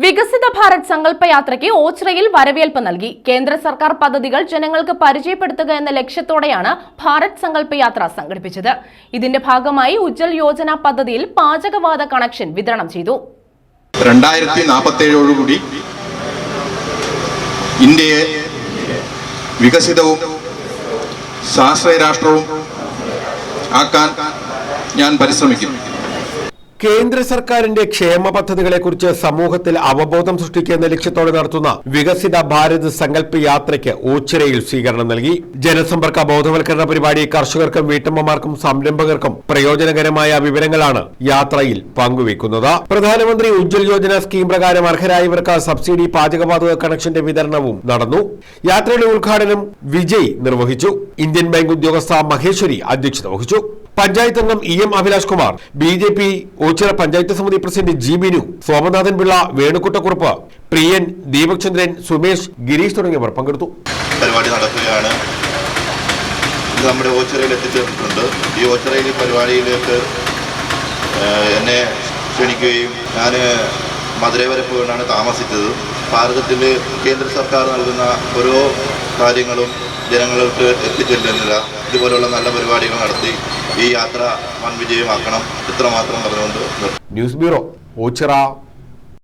വികസിത ഭാരത് സങ്കല്പ യാത്രയ്ക്ക് ഓച്ചിറയിൽ വരവേൽപ്പ് നൽകി. കേന്ദ്ര സർക്കാർ പദ്ധതികൾ ജനങ്ങൾക്ക് പരിചയപ്പെടുത്തുക എന്ന ലക്ഷ്യത്തോടെയാണ് ഭാരത് സങ്കല്പ യാത്ര സംഘടിപ്പിച്ചത്. ഇതിന്റെ ഭാഗമായി ഉജ്ജൽ യോജന പദ്ധതിയിൽ പാചകവാത കണക്ഷൻ വിതരണം ചെയ്തു. രണ്ടായിരത്തി ഇന്ത്യയെ വികസിതവും സ്വാശ്രയ രാഷ്ട്രവും ആക്കാൻ ഞാൻ പരിശ്രമിക്കും. കേന്ദ്ര സർക്കാരിന്റെ ക്ഷേമ പദ്ധതികളെക്കുറിച്ച് സമൂഹത്തിൽ അവബോധം സൃഷ്ടിക്കുക എന്ന ലക്ഷ്യത്തോടെ നടത്തുന്ന വികസിത ഭാരത് സങ്കല്പ യാത്രയ്ക്ക് ഉച്ചരയിൽ സ്വീകരണം നൽകി. ജനസമ്പർക്ക ബോധവൽക്കരണ പരിപാടി കർഷകർക്കും വീട്ടമ്മമാർക്കും സംരംഭകർക്കും പ്രയോജനകരമായ വിവരങ്ങളാണ് യാത്രയിൽ പങ്കുവയ്ക്കുന്നത്. പ്രധാനമന്ത്രി ഉജ്ജ്വൽ യോജന സ്കീം പ്രകാരം അർഹരായവർക്ക് സബ്സിഡി പാചകവാതക കണക്ഷന്റെ വിതരണവും നടന്നു. യാത്രയുടെ ഉദ്ഘാടനം വിജയ് നിർവഹിച്ചു. ഇന്ത്യൻ ബാങ്ക് ഉദ്യോഗസ്ഥ മഹേശ്വരി അധ്യക്ഷത വഹിച്ചു. പഞ്ചായത്ത് അംഗം E M Abhilash Kumar B J P Ochira panchayat സമിതി പ്രസിഡന്റ് ജി ബിനു സോമനാഥൻ പിള്ള വേണുക്കുട്ടക്കുറുപ്പ് പ്രിയൻ ദീപക് ചന്ദ്രൻ സുമേഷ് ഗിരീഷ് തുടങ്ങിയവർ പങ്കെടുത്തു. പരിപാടി നടക്കുകയാണ്. ഇത് നമ്മുടെ ഓച്ചിറയിൽ എത്തിച്ചേർന്നിട്ടുണ്ട്. ഈ ഓച്ചിറയിൽ ഈ പരിപാടിയിലേക്ക് എന്നെ ക്ഷണിക്കുകയും ഞാൻ മധുരൈ വരെ പോയിട്ടാണ് താമസിച്ചത്. ഭാരതത്തിൽ കേന്ദ്ര സർക്കാർ നൽകുന്ന ഓരോ കാര്യങ്ങളും ജനങ്ങൾക്ക് എത്തിച്ചെല്ലുന്നില്ല. ഇതുപോലുള്ള നല്ല പരിപാടികൾ നടത്തി ഈ യാത്ര വൻ വിജയമാക്കണം ഇത്രമാത്രം പറഞ്ഞുകൊണ്ട് ന്യൂസ് ബ്യൂറോ ഓച്ചിറ.